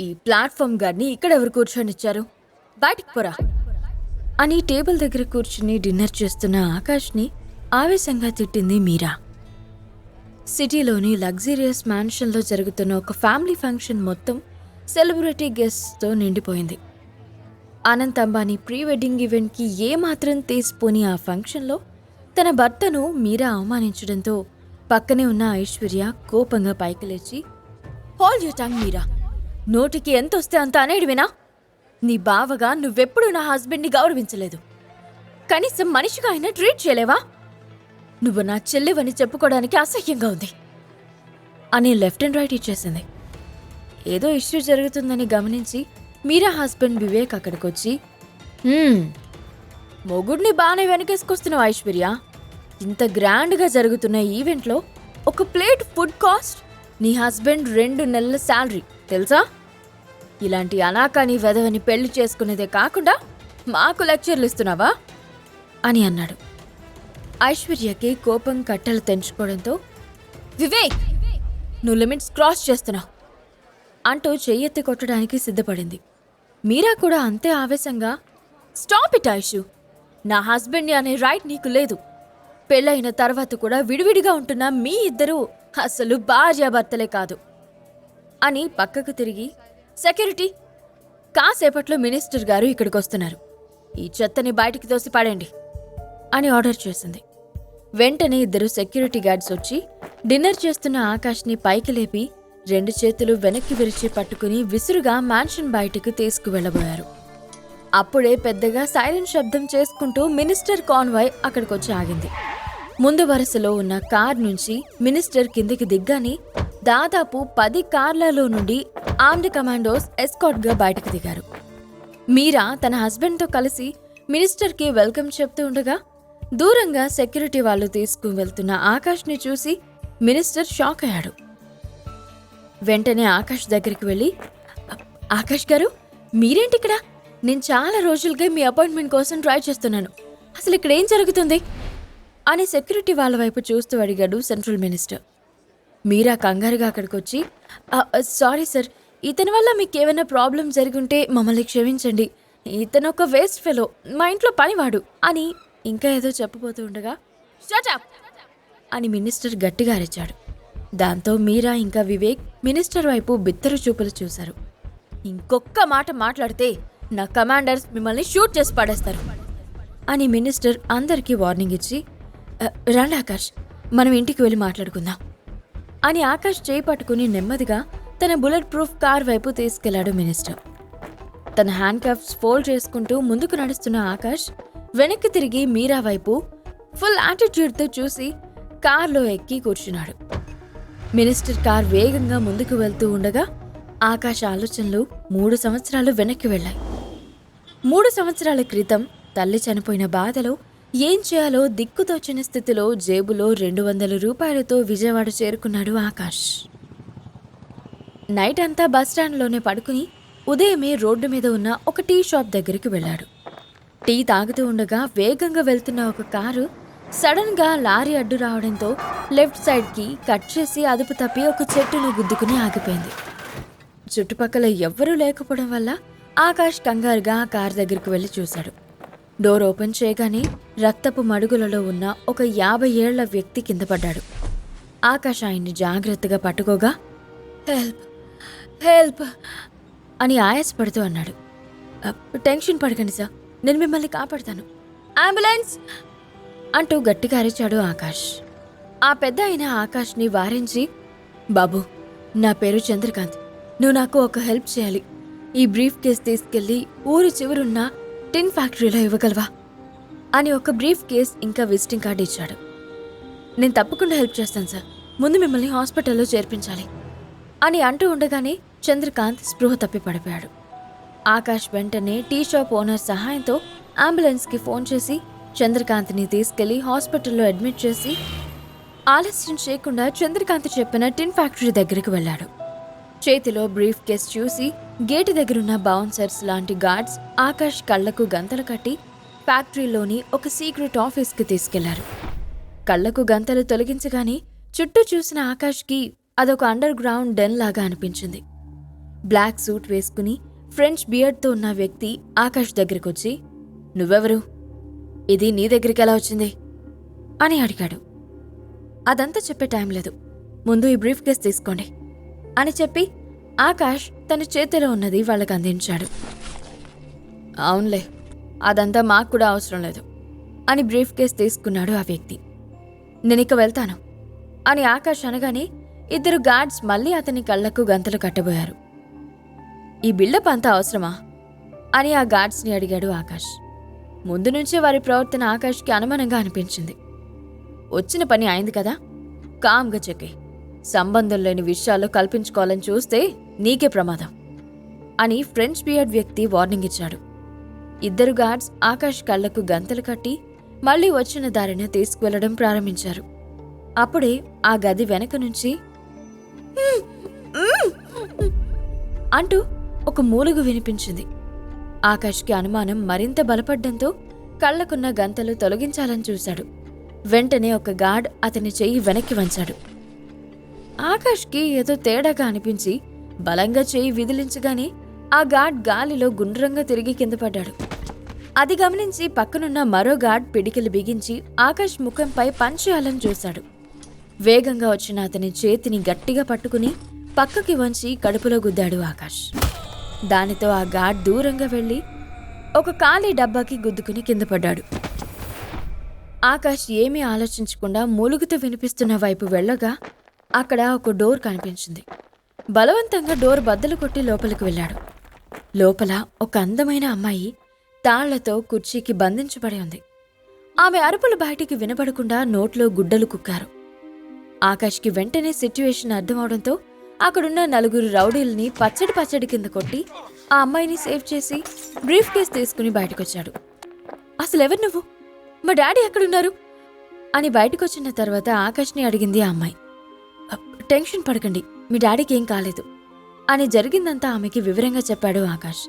ఈ ప్లాట్ఫామ్ గారిని ఇక్కడ ఎవరు కూర్చొనిచ్చారు బయటికి పోరా. అని టేబుల్ దగ్గర కూర్చుని డిన్నర్ చేస్తున్న ఆకాష్ని ఆవేశంగా తిట్టింది మీరా. సిటీలోని లగ్జీరియస్ మ్యాన్షన్లో జరుగుతున్న ఒక ఫ్యామిలీ ఫంక్షన్ మొత్తం సెలబ్రిటీ గెస్ట్తో నిండిపోయింది. అనంత్ అంబానీ ప్రీ వెడ్డింగ్ ఈవెంట్కి ఏమాత్రం తీసిపోని ఆ ఫంక్షన్లో తన భర్తను మీరా అవమానించడంతో పక్కనే ఉన్న ఐశ్వర్య కోపంగా పైకి లేచి హోల్ యూ టంగ్ మీరా. నోటికి ఎంత వస్తే అంత అనేడివినా నీ బావగా నువ్వెప్పుడూ నా హస్బెండ్ని గౌరవించలేదు. కనీసం మనిషిగా అయినా ట్రీట్ చేయలేవా? నువ్వు నా చెల్లెవని చెప్పుకోవడానికి అసహ్యంగా ఉంది. అని లెఫ్ట్ అండ్ రైట్ ఇచ్చేసింది. ఏదో ఇష్యూ జరుగుతుందని గమనించి మీరా హస్బెండ్ వివేక్ అక్కడికి వచ్చి మొగుడిని బాగానే వెనకేసుకొస్తున్నావు ఐశ్వర్య. ఇంత గ్రాండ్గా జరుగుతున్న ఈవెంట్లో ఒక ప్లేట్ ఫుడ్ కాస్ట్ నీ హస్బెండ్ రెండు నెలల శాలరీ తెలుసా? ఇలాంటి అనాకాని వెధవని పెళ్ళి చేసుకునేదే కాకుండా మాకు లెక్చర్లు ఇస్తున్నావా? అని అన్నాడు. ఐశ్వర్యకి కోపం కట్టలు తెంచుకోవడంతో వివేక్ నువ్వు లిమిట్స్ క్రాస్ చేస్తున్నావు అంటూ చెయ్యెత్తి కొట్టడానికి సిద్ధపడింది. మీరా కూడా అంతే ఆవేశంగా స్టాప్ ఇట్ ఐషు. నా హస్బెండ్ అనే రైట్ నీకు లేదు. పెళ్ళైన తర్వాత కూడా విడివిడిగా ఉంటున్న మీ ఇద్దరూ అసలు భార్యాభర్తలే కాదు అని పక్కకు తిరిగి సెక్యూరిటీ కాసేపట్లో మినిస్టర్ గారు ఇక్కడికి వస్తున్నారు. ఈ చెత్తని బయటికి తోసి పడండి అని ఆర్డర్ చేసింది. వెంటనే ఇద్దరు సెక్యూరిటీ గార్డ్స్ వచ్చి డిన్నర్ చేస్తున్న ఆకాష్ని పైకి లేపి రెండు చేతులు వెనక్కి విరిచి పట్టుకుని విసురుగా మ్యాన్షన్ బయటకు తీసుకువెళ్ళబోయారు. అప్పుడే పెద్దగా సైరన్ శబ్దం చేసుకుంటూ మినిస్టర్ కాన్వాయ్ అక్కడికొచ్చి ఆగింది. ముందు వరుసలో ఉన్న కార్ నుంచి మినిస్టర్ కిందికి దిగ్గాని దాదాపు పది కార్లలో నుండి ఆర్మ్డ్ కమాండోస్ ఎస్కాట్గా బయటకు దిగారు. మీరా తన హస్బెండ్తో కలిసి మినిస్టర్కి వెల్కమ్ చెప్తూ ఉండగా దూరంగా సెక్యూరిటీ వాళ్ళు తీసుకుని వెళ్తున్న ఆకాష్ని చూసి మినిస్టర్ షాక్ అయ్యాడు. వెంటనే ఆకాష్ దగ్గరికి వెళ్ళి ఆకాష్ గారు మీరేంటి ఇక్కడ? నేను చాలా రోజులుగా మీ అపాయింట్మెంట్ కోసం ట్రై చేస్తున్నాను. అసలు ఇక్కడ ఏం జరుగుతుంది? అని సెక్యూరిటీ వాళ్ళ వైపు చూస్తూ అడిగాడు సెంట్రల్ మినిస్టర్. మీరా కంగారుగా అక్కడికి వచ్చి సారీ సార్ ఇతని వల్ల మీకు ఏమైనా ప్రాబ్లం జరుగుంటే మమ్మల్ని క్షమించండి. ఇతను ఒక వేస్ట్ ఫెలో. మా ఇంట్లో పనివాడు. అని ఇంకా ఏదో చెప్పబోతూ ఉండగా అని మినిస్టర్ గట్టిగా అరిచాడు. దాంతో మీరా ఇంకా వివేక్ మినిస్టర్ వైపు బిత్తరు చూపులు చూశారు. ఇంకొక్క మాట మాట్లాడితే నా కమాండర్స్ మిమ్మల్ని షూట్ చేసి పడేస్తారు. అని మినిస్టర్ అందరికీ వార్నింగ్ ఇచ్చి రండి ఆకాష్. మనం ఇంటికి వెళ్ళి మాట్లాడుకుందాం. అని ఆకాష్ చేయి పట్టుకుని నెమ్మదిగా తన బుల్లెట్ ప్రూఫ్ కార్ వైపు తీసుకెళ్ళాడు మినిస్టర్. తన హ్యాండ్ కఫ్స్ ఫోల్డ్ చేసుకుంటూ ముందుకు నడుస్తున్న ఆకాష్ వెనక్కి తిరిగి మీరా వైపు ఫుల్ యాటిట్యూడ్తో చూసి కార్లో ఎక్కి కూర్చున్నాడు. మినిస్టర్ కార్ వేగంగా ముందుకు వెళ్తూ ఉండగా ఆకాష్ ఆలోచనలు మూడు సంవత్సరాలు వెనక్కి వెళ్ళాయి. మూడు సంవత్సరాల క్రితం తల్లి చనిపోయిన బాధలో ఏం చేయాలో దిక్కుతోచని స్థితిలో జేబులో రెండు వందల రూపాయలతో విజయవాడ చేరుకున్నాడు ఆకాష్. నైట్ అంతా బస్టాండ్లోనే పడుకుని ఉదయమే రోడ్డు మీద ఉన్న ఒక టీ షాప్ దగ్గరికి వెళ్ళాడు. టీ తాగుతూ ఉండగా వేగంగా వెళ్తున్న ఒక కారు సడన్గా లారీ అడ్డు రావడంతో లెఫ్ట్ సైడ్కి కట్ చేసి అదుపు తప్పి ఒక చెట్టును గుద్దుకుని ఆగిపోయింది. చుట్టుపక్కల ఎవ్వరూ లేకపోవడం వల్ల ఆకాష్ కంగారుగా ఆ కార్ దగ్గరికి వెళ్ళి చూశాడు. డోర్ ఓపెన్ చేయగానే రక్తపు మడుగులలో ఉన్న ఒక యాభై ఏళ్ళ వ్యక్తి కింద పడ్డాడు. ఆకాష్ ఆయన్ని జాగ్రత్తగా పట్టుకోగా హెల్ప్ హెల్ప్ అని ఆయాసపడుతూ అన్నాడు. టెన్షన్ పడకండి సార్ నేను మిమ్మల్ని కాపాడతాను. అంబులెన్స్! అంటూ గట్టిగా అరిచాడు ఆకాష్. ఆ పెద్ద అయిన ఆకాష్ని వారించి బాబు నా పేరు చంద్రకాంత్. నువ్వు నాకు ఒక హెల్ప్ చేయాలి. ఈ బ్రీఫ్ కేస్ తీసుకెళ్ళి ఊరి చివరున్న టిన్ ఫ్యాక్టరీలో ఇవ్వగలవా? అని ఒక బ్రీఫ్ కేస్ ఇంకా విజిటింగ్ కార్డు ఇచ్చాడు. నేను తప్పకుండా హెల్ప్ చేస్తాను సార్. ముందు మిమ్మల్ని హాస్పిటల్లో చేర్పించాలి. అని అంటూ ఉండగానే చంద్రకాంత్ స్పృహ తప్పి పడిపోయాడు. ఆకాష్ వెంటనే టీ షాప్ ఓనర్ సహాయంతో అంబులెన్స్కి ఫోన్ చేసి చంద్రకాంత్ని తీసుకెళ్ళి హాస్పిటల్లో అడ్మిట్ చేసి ఆలస్యం చేయకుండా చంద్రకాంత్ చెప్పిన టిన్ ఫ్యాక్టరీ దగ్గరికి వెళ్ళాడు. చేతిలో బ్రీఫ్ కేస్ చూసి గేటు దగ్గరున్న బౌన్సర్స్ లాంటి గార్డ్స్ ఆకాష్ కళ్ళకు గంతలు కట్టి ఫ్యాక్టరీలోని ఒక సీక్రెట్ ఆఫీస్కి తీసుకెళ్ళారు. కళ్ళకు గంతలు తొలగించగానే చుట్టూ చూసిన ఆకాష్కి అదొక అండర్ గ్రౌండ్ డెన్ లాగా అనిపించింది. బ్లాక్ సూట్ వేసుకుని ఫ్రెంచ్ బియర్డ్తో ఉన్న వ్యక్తి ఆకాష్ దగ్గరికి వచ్చి నువ్వెవరు? ఇది నీ దగ్గరికి ఎలా వచ్చింది? అని అడిగాడు. అదంతా చెప్పే టైం లేదు. ముందు ఈ బ్రీఫ్ కేస్ తీసుకోండి. అని చెప్పి ఆకాష్ తన చేతిలో ఉన్నది వాళ్ళకి అందించాడు. అవునులే అదంతా మాకు కూడా అవసరం లేదు అని బ్రీఫ్ కేస్ తీసుకున్నాడు ఆ వ్యక్తి. నేను ఇక వెళ్తాను అని ఆకాష్ అనగానే ఇద్దరు గార్డ్స్ మళ్ళీ అతని కళ్ళకు గంతలు కట్టబోయారు. ఈ బిల్డప్ అంతా అవసరమా? అని ఆ గార్డ్స్ని అడిగాడు ఆకాష్. ముందు నుంచే వారి ప్రవర్తన ఆకాష్కి అనుమానంగా అనిపించింది. వచ్చిన పని అయింది కదా? కామ్గా చెక్కి సంబంధం లేని విషయాల్లో కల్పించుకోవాలని చూస్తే నీకే ప్రమాదం. అని ఫ్రెంచ్ బియర్డ్ వ్యక్తి వార్నింగ్ ఇచ్చాడు. ఇద్దరు గార్డ్స్ ఆకాష్ కళ్ళకు గంతలు కట్టి మళ్ళీ వచ్చిన దారిని తీసుకువెళ్ళడం ప్రారంభించారు. అప్పుడే ఆ గది వెనక నుంచి అంటూ ఒక మూలుగు వినిపించింది. ఆకాష్కి అనుమానం మరింత బలపడ్డంతో కళ్ళకున్న గంతలు తొలగించాలని చూశాడు. వెంటనే ఒక గార్డ్ అతని చెయ్యి వెనక్కి వంచాడు. ఆకాష్కి ఏదో తేడాగా అనిపించి బలంగా చెయ్యి విదిలించగానే ఆ గార్డ్ గాలిలో గుండ్రంగా తిరిగి కింద పడ్డాడు. అది గమనించి పక్కనున్న మరో గార్డ్ పిడికిలు బిగించి ఆకాష్ ముఖంపై పంచేయాలని చూశాడు. వేగంగా వచ్చిన అతని చేతిని గట్టిగా పట్టుకుని పక్కకి వంచి కడుపులో గుద్దాడు ఆకాష్. దానితో ఆ గాడ్ దూరంగా వెళ్ళి ఒక ఖాళీ డబ్బాకి గుద్దుకుని కింద పడ్డాడు. ఆకాష్ ఏమీ ఆలోచించకుండా మూలుగుతూ వినిపిస్తున్న వైపు వెళ్ళగా అక్కడ ఒక డోర్ కనిపించింది. బలవంతంగా డోర్ బద్దలు కొట్టి లోపలికి వెళ్ళాడు. లోపల ఒక అందమైన అమ్మాయి తాళ్ళతో కుర్చీకి బంధించబడి ఉంది. ఆమె అరుపులు బయటికి వినపడకుండా నోట్లో గుడ్డలు కుక్కారు. ఆకాష్కి వెంటనే సిట్యుయేషన్ అర్థమవడంతో అక్కడున్న నలుగురు రౌడీల్ని పచ్చడి పచ్చడి కింద కొట్టి ఆ అమ్మాయిని సేవ్ చేసి బ్రీఫ్ కేస్ తీసుకుని బయటకొచ్చాడు. అసలు ఎవరు నువ్వు? మా డాడీ ఎక్కడున్నారు? అని బయటకొచ్చిన తర్వాత ఆకాష్ని అడిగింది ఆ అమ్మాయి. టెన్షన్ పడకండి మీ డాడీకి ఏం కాలేదు. అని జరిగిందంతా ఆమెకి వివరంగా చెప్పాడు ఆకాష్.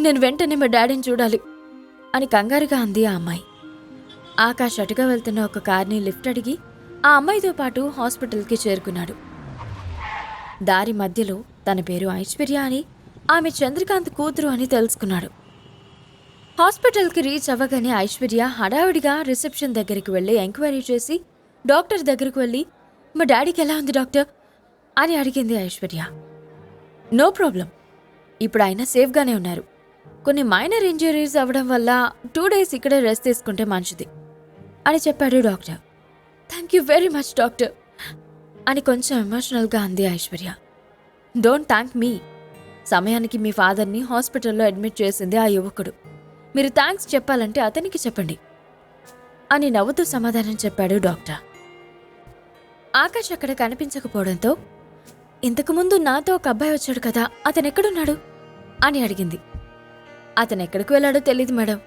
నేను వెంటనే మా డాడీని చూడాలి అని కంగారుగా అంది ఆ అమ్మాయి. ఆకాష్ అటుగా వెళ్తున్న ఒక కార్ని లిఫ్ట్ అడిగి ఆ అమ్మాయితో పాటు హాస్పిటల్కి చేరుకున్నాడు. దారి మధ్యలో తన పేరు ఐశ్వర్య అని ఆమె చంద్రకాంత్ కూతురు అని తెలుసుకున్నాడు. హాస్పిటల్కి రీచ్ అవ్వగానే ఐశ్వర్య హడావిడిగా రిసెప్షన్ దగ్గరికి వెళ్ళి ఎంక్వైరీ చేసి డాక్టర్ దగ్గరకు వెళ్ళి మా డాడీకి ఎలా ఉంది డాక్టర్? అని అడిగింది ఐశ్వర్య. No problem. ఇప్పుడు ఆయన సేఫ్గానే ఉన్నారు. కొన్ని మైనర్ ఇంజరీస్ అవ్వడం వల్ల టూ డేస్ ఇక్కడే రెస్ట్ తీసుకుంటే మంచిది అని చెప్పాడు doctor. Thank you very much doctor. అని కొంచెం ఎమోషనల్గా అంది ఐశ్వర్య. డోంట్ థ్యాంక్ మీ సమయానికి మీ ఫాదర్ని హాస్పిటల్లో అడ్మిట్ చేసింది ఆ యువకుడు. మీరు థ్యాంక్స్ చెప్పాలంటే అతనికి చెప్పండి అని నవ్వుతూ సమాధానం చెప్పాడు డాక్టర్. ఆకాష్ అక్కడ కనిపించకపోవడంతో ఇంతకుముందు నాతో ఒక అబ్బాయి వచ్చాడు కదా అతను ఎక్కడున్నాడు? అని అడిగింది. అతను ఎక్కడికి వెళ్ళాడో తెలియదు మేడం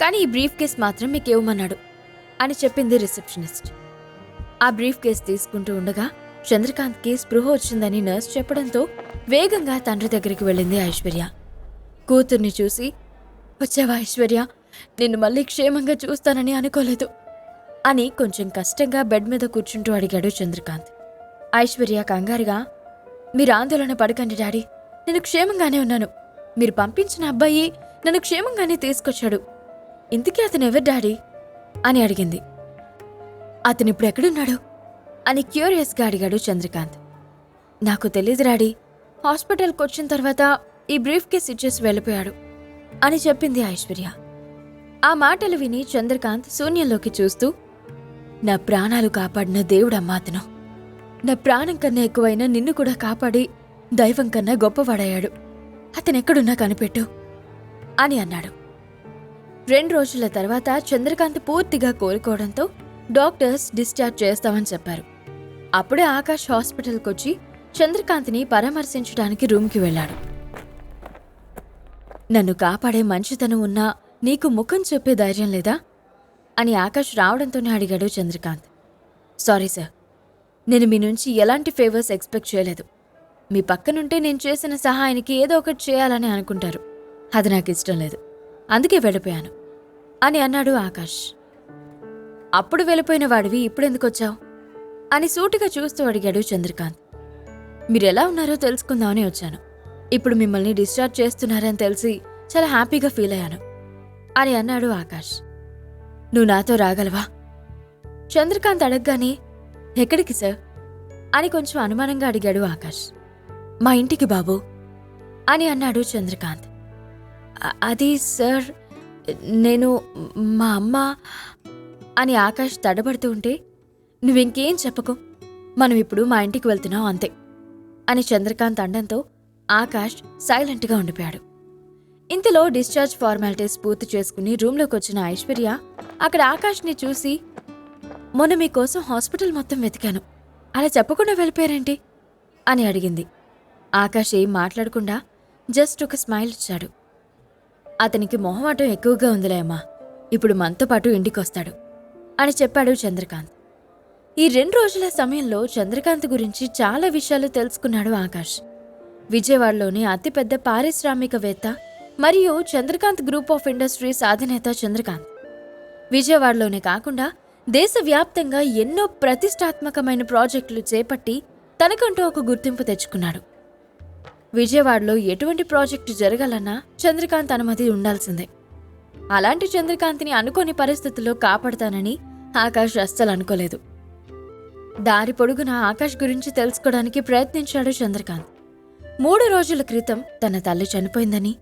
కానీ ఈ బ్రీఫ్ కేస్ మాత్రం మీకు ఇవ్వమన్నాడు అని చెప్పింది రిసెప్షనిస్ట్. ఆ బ్రీఫ్ కేస్ తీసుకుంటూ ఉండగా చంద్రకాంత్కి స్పృహ వచ్చిందని నర్స్ చెప్పడంతో వేగంగా తండ్రి దగ్గరికి వెళ్ళింది ఐశ్వర్య. కూతుర్ని చూసి వచ్చావా ఐశ్వర్య? నిన్ను మళ్ళీ క్షేమంగా చూస్తానని అనుకోలేదు. అని కొంచెం కష్టంగా బెడ్ మీద కూర్చుంటూ అడిగాడు చంద్రకాంత్. ఐశ్వర్య కంగారుగా మీరు ఆందోళన పడకండి డాడీ. నేను క్షేమంగానే ఉన్నాను. మీరు పంపించిన అబ్బాయి నన్ను క్షేమంగానే తీసుకొచ్చాడు. ఇంతకీ అతను ఎవరు డాడీ? అని అడిగింది. అతను ఇప్పుడు ఎక్కడున్నాడు? అని క్యూరియస్గా అడిగాడు చంద్రకాంత్. నాకు తెలియదు రాడి హాస్పిటల్కి వచ్చిన తర్వాత ఈ బ్రీఫ్ కేస్ ఇచ్చేసి వెళ్ళిపోయాడు అని చెప్పింది ఐశ్వర్య. ఆ మాటలు విని చంద్రకాంత్ శూన్యంలోకి చూస్తూ నా ప్రాణాలు కాపాడిన దేవుడమ్మా అతను. నా ప్రాణం కన్నా ఎక్కువైనా నిన్ను కూడా కాపాడి దైవం కన్నా గొప్పవాడయ్యాడు. అతనెక్కడున్నా కనిపెట్టు అని అన్నాడు. రెండు రోజుల తర్వాత చంద్రకాంత్ పూర్తిగా కోలుకోవడంతో డాక్టర్స్ డిశ్చార్జ్ చేస్తామని చెప్పారు. అప్పుడే ఆకాష్ హాస్పిటల్కి వచ్చి చంద్రకాంత్ని పరామర్శించడానికి రూమ్కి వెళ్ళాడు. నన్ను కాపాడే మంచితనం ఉన్నా నీకు ముఖం చెప్పే ధైర్యం లేదా? అని ఆకాష్ రావడంతోనే అడిగాడు చంద్రకాంత్. సారీ సార్ నేను మీ నుంచి ఎలాంటి ఫేవర్స్ ఎక్స్పెక్ట్ చేయలేదు. మీ పక్కనుంటే నేను చేసిన సహాయానికి ఏదో ఒకటి చేయాలని అనుకుంటారు. అది నాకు ఇష్టం లేదు. అందుకే వెళ్ళిపోయాను. అని అన్నాడు ఆకాష్. అప్పుడు వెళ్ళిపోయిన వాడివి ఇప్పుడెందుకు వచ్చావు? అని సూటిగా చూస్తూ అడిగాడు చంద్రకాంత్. మీరెలా ఉన్నారో తెలుసుకుందామని వచ్చాను. ఇప్పుడు మిమ్మల్ని డిశ్చార్జ్ చేస్తున్నారని తెలిసి చాలా హ్యాపీగా ఫీల్ అయ్యాను అని అన్నాడు ఆకాష్. నువ్వు నాతో రాగలవా? చంద్రకాంత్ అడగగానే ఎక్కడికి సార్? అని కొంచెం అనుమానంగా అడిగాడు ఆకాష్. మా ఇంటికి బాబు అని అన్నాడు చంద్రకాంత్. అది సార్ నేను మా అమ్మ అని ఆకాష్ తడబడుతూ ఉంటే నువ్వింకేం చెప్పకు. మనం ఇప్పుడు మా ఇంటికి వెళ్తున్నాం అంతే. అని చంద్రకాంత్ అండంతో ఆకాష్ సైలెంట్గా ఉండిపోయాడు. ఇంతలో డిశ్చార్జ్ ఫార్మాలిటీస్ పూర్తి చేసుకుని రూమ్లోకి వచ్చిన ఐశ్వర్య అక్కడ ఆకాష్ని చూసి మొన్న మీకోసం హాస్పిటల్ మొత్తం వెతికాను. అలా చెప్పకుండా వెళ్ళిపోయారేంటి? అని అడిగింది. ఆకాష్ ఏం మాట్లాడకుండా జస్ట్ ఒక స్మైల్ ఇచ్చాడు. అతనికి మొహమాటం ఎక్కువగా ఉందిలే అమ్మా. ఇప్పుడు మనతో పాటు ఇంటికొస్తాడు. అని చెప్పాడు చంద్రకాంత్. ఈ రెండు రోజుల సమయంలో చంద్రకాంత్ గురించి చాలా విషయాలు తెలుసుకున్నాడు ఆకాష్. విజయవాడలోని అతిపెద్ద పారిశ్రామికవేత్త మరియు చంద్రకాంత్ గ్రూప్ ఆఫ్ ఇండస్ట్రీస్ అధినేత చంద్రకాంత్. విజయవాడలోనే కాకుండా దేశవ్యాప్తంగా ఎన్నో ప్రతిష్టాత్మకమైన ప్రాజెక్టులు చేపట్టి తనకంటూ ఒక గుర్తింపు తెచ్చుకున్నాడు. విజయవాడలో ఎటువంటి ప్రాజెక్టు జరగాలన్నా చంద్రకాంత్ అనుమతి ఉండాల్సిందే. అలాంటి చంద్రకాంత్ని అనుకోని పరిస్థితుల్లో కాపాడతానని ఆకాష్ అస్సలు అనుకోలేదు. దారి పొడుగున ఆకాష్ గురించి తెలుసుకోవడానికి ప్రయత్నించాడు చంద్రకాంత్. మూడు రోజుల క్రితం తన తల్లి చనిపోయిందని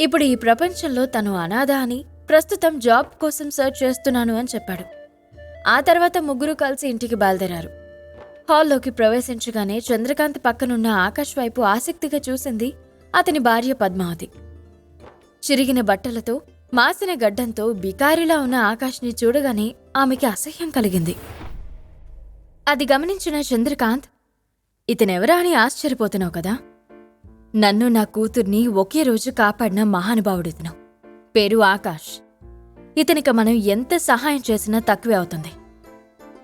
ఇప్పుడు ఈ ప్రపంచంలో తను అనాథ అని ప్రస్తుతం జాబ్ కోసం సర్చ్ చేస్తున్నాను అని చెప్పాడు. ఆ తర్వాత ముగ్గురు కలిసి ఇంటికి బయలుదేరారు. హాల్లోకి ప్రవేశించగానే చంద్రకాంత్ పక్కనున్న ఆకాష్ వైపు ఆసక్తిగా చూసింది అతని భార్య పద్మావతి. చిరిగిన బట్టలతో మాసిన గడ్డంతో బికారిలా ఉన్న ఆకాష్ని చూడగానే ఆమెకి అసహ్యం కలిగింది. అది గమనించిన చంద్రకాంత్ ఇతనెవరా అని ఆశ్చర్యపోతున్నావు కదా? నన్ను నా కూతుర్ని ఒకే రోజు కాపాడిన మహానుభావుడు ఇతను పేరు ఆకాష్. ఇతనికి మనం ఎంత సహాయం చేసినా తక్కువే అవుతుంది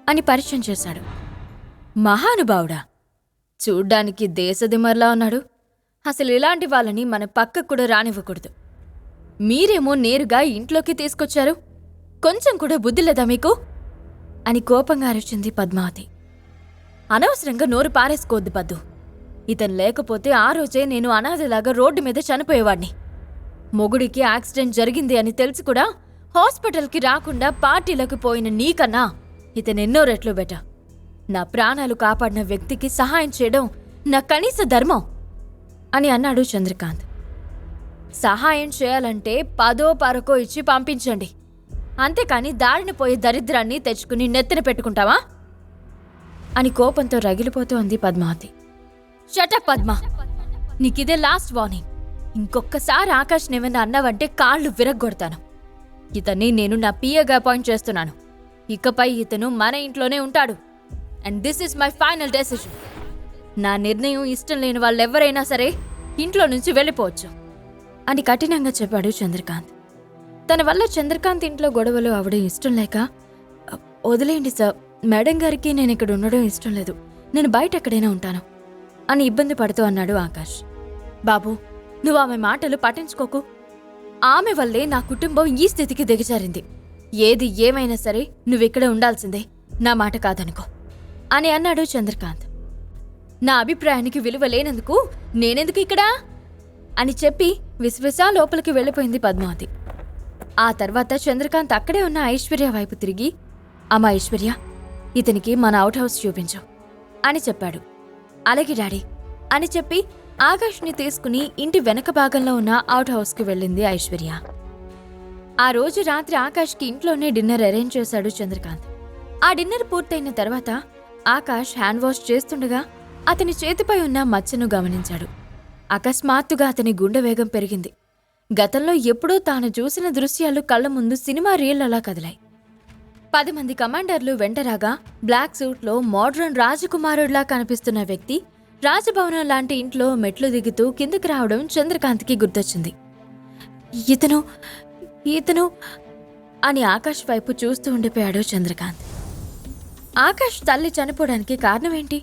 అని పరిచయం చేశాడు. మహానుభావుడా? చూడ్డానికి దేశదిమర్లా ఉన్నాడు. అసలు ఇలాంటి వాళ్ళని మన పక్కకు కూడా రానివ్వకూడదు. మీరేమో నేరుగా ఇంట్లోకి తీసుకొచ్చారు. కొంచెం కూడా బుద్ధి లేదా మీకు? అని కోపంగా అరిచింది పద్మావతి. అనవసరంగా నోరు పారేసుకోవద్దు పద్దు. ఇతను లేకపోతే ఆ రోజే నేను అనాథలాగా రోడ్డు మీద చనిపోయేవాడిని. మొగుడికి యాక్సిడెంట్ జరిగింది అని తెలిసి కూడా హాస్పిటల్కి రాకుండా పార్టీలకు పోయిన నీకన్నా ఇతను ఎన్నో రెట్లు బెట. నా ప్రాణాలు కాపాడిన వ్యక్తికి సహాయం చేయడం నా కనీస ధర్మం అని అన్నాడు చంద్రకాంత్. సహాయం చేయాలంటే పదో పరకో ఇచ్చి పంపించండి. అంతేకాని దారిని పోయే దరిద్రాన్ని తెచ్చుకుని నెత్తిన పెట్టుకుంటావా? అని కోపంతో రగిలిపోతూ ఉంది Padmavati. Shut up Padma. నీకిదే last warning ఇంకొక్కసారి ఆకాష్ ఏమైనా అన్నావంటే కాళ్ళు విరగ్గొడతాను. ఇతన్ని నేను నా పిఏగా అపాయింట్ చేస్తున్నాను. ఇకపై ఇతను మన ఇంట్లోనే ఉంటాడు. And this is my final decision నా నిర్ణయం ఇష్టం లేని వాళ్ళెవరైనా సరే ఇంట్లో నుంచి వెళ్ళిపోవచ్చు. అని కఠినంగా చెప్పాడు చంద్రకాంత్. తన వల్ల చంద్రకాంత్ ఇంట్లో గొడవలు అవడం ఇష్టం లేక వదిలేయండి సార్ మేడం గారికి నేను ఇక్కడ ఉండడం ఇష్టం లేదు. నేను బయట ఎక్కడైనా ఉంటాను అని ఇబ్బంది పడుతూ అన్నాడు ఆకాష్. బాబు నువ్వు ఆమె మాటలు పట్టించుకోకు. ఆమె వల్లే నా కుటుంబం ఈ స్థితికి దిగజారింది. ఏది ఏమైనా సరే నువ్విక్కడే ఉండాల్సిందే. నా మాట కాదనుకో అని అన్నాడు చంద్రకాంత్. నా అభిప్రాయానికి విలువ లేనందుకు నేనెందుకు ఇక్కడా? అని చెప్పి విశ్వసా లోపలికి వెళ్ళిపోయింది పద్మావతి. ఆ తర్వాత చంద్రకాంత్ అక్కడే ఉన్న ఐశ్వర్య వైపు తిరిగి అమ్మా ఐశ్వర్య ఇతనికి మన అవుట్ హౌస్ చూపించు అని చెప్పాడు. అలాగే డాడీ అని చెప్పి ఆకాష్ని తీసుకుని ఇంటి వెనక భాగంలో ఉన్న అవుట్ హౌస్కి వెళ్ళింది ఐశ్వర్య. ఆ రోజు రాత్రి ఆకాష్కి ఇంట్లోనే డిన్నర్ అరేంజ్ చేశాడు చంద్రకాంత్. ఆ డిన్నర్ పూర్తయిన తర్వాత ఆకాష్ హ్యాండ్ వాష్ చేస్తుండగా అతని చేతిపై ఉన్న మచ్చను గమనించాడు. అకస్మాత్తుగా అతని గుండె వేగం పెరిగింది. గతంలో ఎప్పుడూ తాను చూసిన దృశ్యాలు కళ్ళ ముందు సినిమా రీళ్ళలా కదిలాయి. పది మంది కమాండర్లు వెంటరాగా బ్లాక్ సూట్లో మోడ్రన్ రాజకుమారుడిలా కనిపిస్తున్న వ్యక్తి రాజభవనం లాంటి ఇంట్లో మెట్లు దిగుతూ కిందకి రావడం చంద్రకాంత్కి గుర్తొచ్చింది. ఇతను ఇతను అని ఆకాష్ వైపు చూస్తూ ఉండిపోయాడు చంద్రకాంత్. ఆకాష్ తల్లి చనిపోవడానికి కారణమేంటి?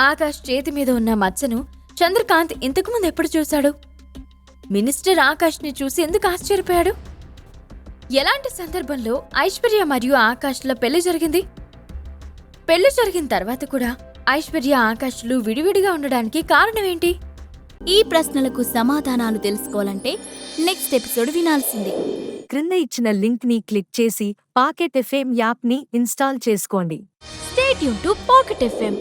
ఆకాష్ చేతి మీద ఉన్న మచ్చను చంద్రకాంత్ ఇంతకుముందు ఎప్పుడు చూశాడు? మినిస్టర్ ఆకాష్ని చూసి ఎందుకు ఆశ్చర్యపోయాడు? ఎలాంటి సందర్భంలో ఐశ్వర్య మరియు ఆకాష్ల పెళ్ళి జరిగింది? పెళ్ళి జరిగిన తర్వాత కూడా ఐశ్వర్య ఆకాష్లు విడివిడిగా ఉండడానికి కారణమేంటి ఈ ప్రశ్నలకు సమాధానాలు తెలుసుకోవాలంటే నెక్స్ట్ ఎపిసోడ్ వినాల్సిందే. క్రింద ఇచ్చిన లింక్ని క్లిక్ చేసి పాకెట్ ఎఫ్ఎం యాప్ని ఇన్స్టాల్ చేసుకోండి. State to Pocket FM